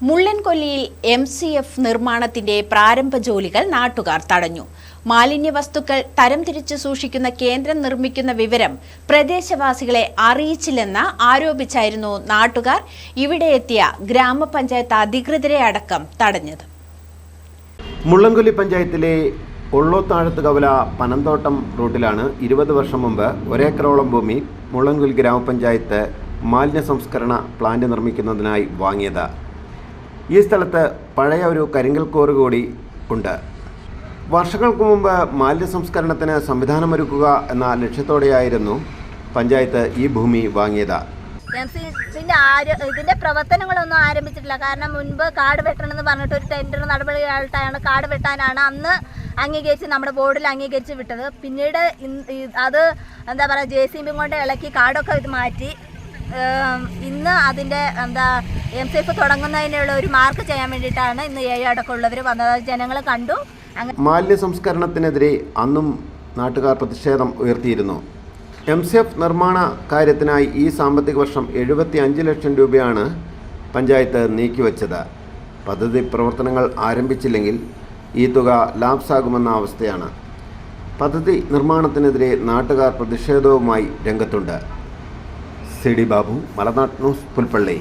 മുള്ളൻകൊല്ലിയിൽ M C F നിർമ്മാണത്തിന്റെ പ്രാരംഭ ജോലികൾ നാട്ടുകാർ തടഞ്ഞു. മാലിന്യ വസ്തുക്കൾ തരംതിരിച്ച് സൂക്ഷിക്കുന്ന കേന്ദ്രം നിർമ്മിക്കുന്ന വിവരം പ്രദേശവാസികളെ അറിയിച്ചില്ലെന്ന് ആരോപിച്ചായിരുന്നു നാട്ടുകാർ ഇവിടെ എത്തിയ ഗ്രാമപഞ്ചായത്ത് അധികൃതരെ അടക്കം തടഞ്ഞത്. മുള്ളൻകൊല്ലി പഞ്ചായത്തിലെ ഒള്ളോത്താഴത്ത് കവല പനന്തോട്ടം റൂട്ടിലാണ് ഇരുപത് വർഷം മുമ്പ് ഒരേക്കറോളം ഭൂമി മുള്ളൻകൊല്ലി ഗ്രാമപഞ്ചായത്ത് മാലിന്യ സംസ്കരണ പ്ലാന്റ് നിർമ്മിക്കുന്നതിനായി വാങ്ങിയത്. ഈ സ്ഥലത്ത് പഴയ ഒരു കരിങ്കൽ കോറ് കൂടി ഉണ്ട്. വർഷങ്ങൾക്ക് മുമ്പ് മാലിന്യ സംസ്കരണത്തിന് സംവിധാനമൊരുക്കുക എന്ന ലക്ഷ്യത്തോടെയായിരുന്നു പഞ്ചായത്ത് ഈ ഭൂമി വാങ്ങിയത്. ഇതിന്റെ ആര് ഇതിന്റെ പ്രവർത്തനങ്ങളൊന്നും ആരംഭിച്ചിട്ടില്ല. കാരണം മുൻപ് കാട് വെട്ടണം എന്ന് പറഞ്ഞിട്ട് ഒരു ടെൻഡർ നടപടിയായിട്ടാണ് കാട് വെട്ടാനാണ് അന്ന് അംഗീകരിച്ച് നമ്മുടെ ബോർഡിൽ അംഗീകരിച്ച് വിട്ടത്. പിന്നീട് അത് എന്താ പറയുക ജെ സി ബി കൊണ്ട് ഇളക്കി കാടൊക്കെ ഇത് മാറ്റി. ഇന്ന് അതിന്റെ എന്താ എം സി എഫ് തുടങ്ങുന്നതിനുള്ള ഒരു മാർക്ക് ചെയ്യാൻ വേണ്ടിയിട്ടാണ് ഇന്ന് ഏഴ് അടക്കമുള്ളവർ വന്നത്. ജനങ്ങൾ കണ്ടു. മാലിന്യ സംസ്കരണത്തിനെതിരെ അന്നും നാട്ടുകാർ പ്രതിഷേധം ഉയർത്തിയിരുന്നു. എം സി എഫ് നിർമ്മാണ കാര്യത്തിനായി ഈ സാമ്പത്തിക വർഷം എഴുപത്തി അഞ്ച് ലക്ഷം രൂപയാണ് പഞ്ചായത്ത് നീക്കിവച്ചത്. പദ്ധതി പ്രവർത്തനങ്ങൾ ആരംഭിച്ചില്ലെങ്കിൽ ഈ തുക ലാപ്സാകുമെന്ന അവസ്ഥയാണ്. പദ്ധതി നിർമ്മാണത്തിനെതിരെ നാട്ടുകാർ പ്രതിഷേധവുമായി രംഗത്തുണ്ട്. సిడి బాబు మలనాట్నం పుల్పల్లి